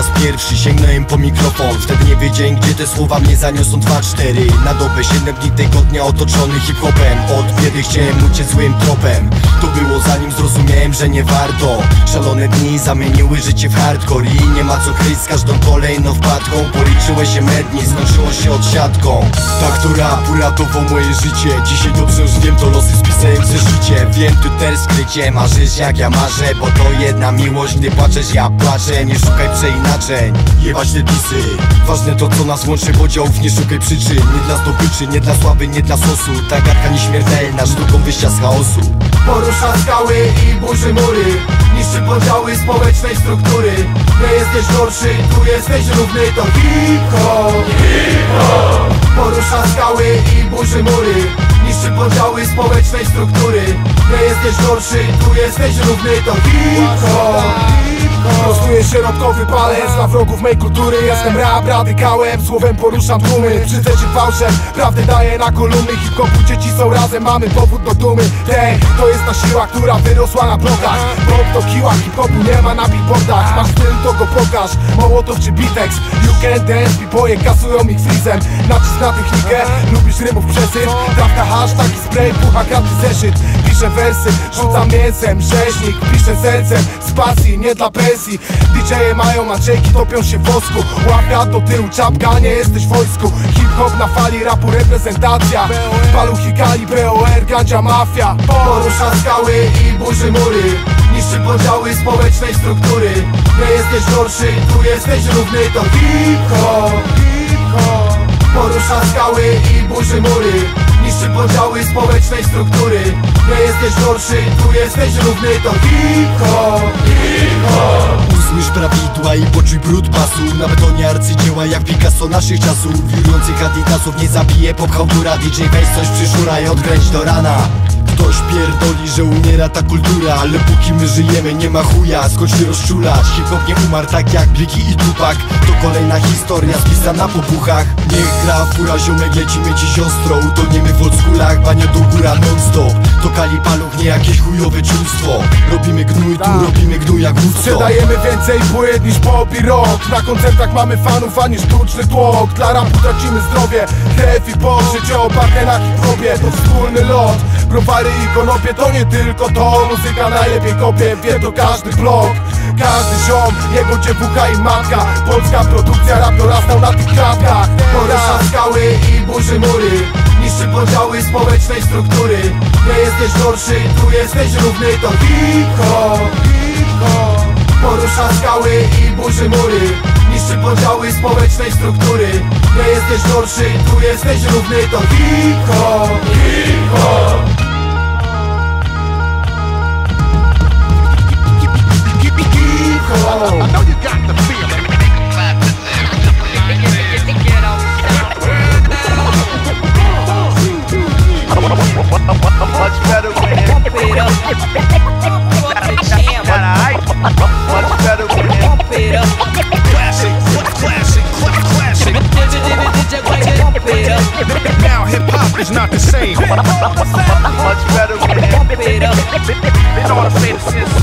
raz pierwszy sięgnąłem po mikrofon. Wtedy nie wiedziałem gdzie te słowa mnie zaniosą. Dwa cztery. Na dobę 7 dni tygodnia otoczony hip-hopem. Od biedy chciałem uciec złym tropem To było zanim zrozumiałem, że nie warto. Szalone dni zamieniły życie w hardcore I nie ma co kryć z każdą kolejną wpadką. Policzyły się medni, skończyło się odsiadką. Tak to rap uratował moje życie. Dzisiaj dobrze już wiem, to losy ze Wiem, tu też skrycie, marzysz jak ja marzę Bo to jedna miłość, gdy płaczesz ja płaczę Nie szukaj przeinaczeń, jebać te disy. Ważne to co nas łączy, podziałów nie szukaj przyczyn Nie dla zdobyczy, nie dla sławy, nie dla sosu Ta gadka nieśmiertelna, sztuką wyjścia z chaosu. Porusza skały i burzy mury Niszczy podziały społecznej struktury. Nie jesteś gorszy, tu jesteś równy To hip-hop Porusza skały i burzy mury Niszczy podziały społecznej struktury. Nie jesteś gorszy, tu jesteś równy To hip-hop Prostuję środkowy palec dla wrogów mej kultury. Jestem rap radykałem, słowem poruszam tłumy. Brzydzę czy fałszem, prawdę daję na kolumny. Hip-hopu dzieci są razem, mamy powód do dumy siła, która wyrosła na blokach Pop to kiła, hip-hopu nie ma na billboardach. Masz styl, to go pokaż, Mołotow czy Bitex? You can dance, biboje kasują ich freezem Nacisk na technikę, lubisz rymów przesyp Trawka, hashtag i spray, pucha zeszyt Piszę wersy, rzucam mięsem, rzeźnik Piszę sercem, z pasji, nie dla pensji DJ-e mają maczeki, topią się w wosku. Łapka do tyłu, czapka, nie jesteś w wojsku. Hip-hop na fali, rapu reprezentacja. Paluchy kali, BOR, gandzia mafia. Porusza skały i burzy mury. Niszczy podziały społecznej struktury. Nie jesteś gorszy, tu jesteś równy To hip-hop Hip-hop. Porusza skały i burzy mury Niszczy podziały społecznej struktury. Nie jesteś gorszy, tu jesteś równy To hip-hop. Usłysz prawidła i poczuj brud basu. Na betonie arcydzieła jak Picasso naszych czasów. Wirujących adidasów nie zabije popchałtura DJ weź coś przyszura i odkręć do rana Ktoś pierdoli, że umiera ta kultura Ale póki my żyjemy nie ma chuja. Skąd się rozczulać? Hip-hop nie umarł tak jak Biggie i Tupac. To kolejna historia spisana po buchach. Niech gra fura ziomek lecimy dziś ostro Utoniemy w oldschoolach, banie do góra non-stop. To kali paluch, nie jakieś chujowe ciulstwo Robimy gnój, tu robimy gnój jak Woodstock Sprzedajemy więcej płyt niż pop i rock. Na koncertach mamy fanów, a nie sztuczny tłok. Dla rapu tracimy zdrowie, krew i pot Życie oparte na hip-hopie, to wspólny lot Browary i konopie to nie tylko to. Muzyka najlepiej kopie, wie to każdy blok. Każdy ziom, jego dziewucha i matka. Polska produkcja, rap dorastał na tych klatkach. Porusza skały i burzy mury. Niszczy podziały społecznej struktury. Nie jesteś gorszy, tu jesteś równy. To hip-hop Hip-hop. Porusza skały i burzy mury. Niszczy podziały społecznej struktury. Nie jesteś gorszy, tu jesteś równy. To Hip-hop Hip-hop Much better with it. You know what I'm saying?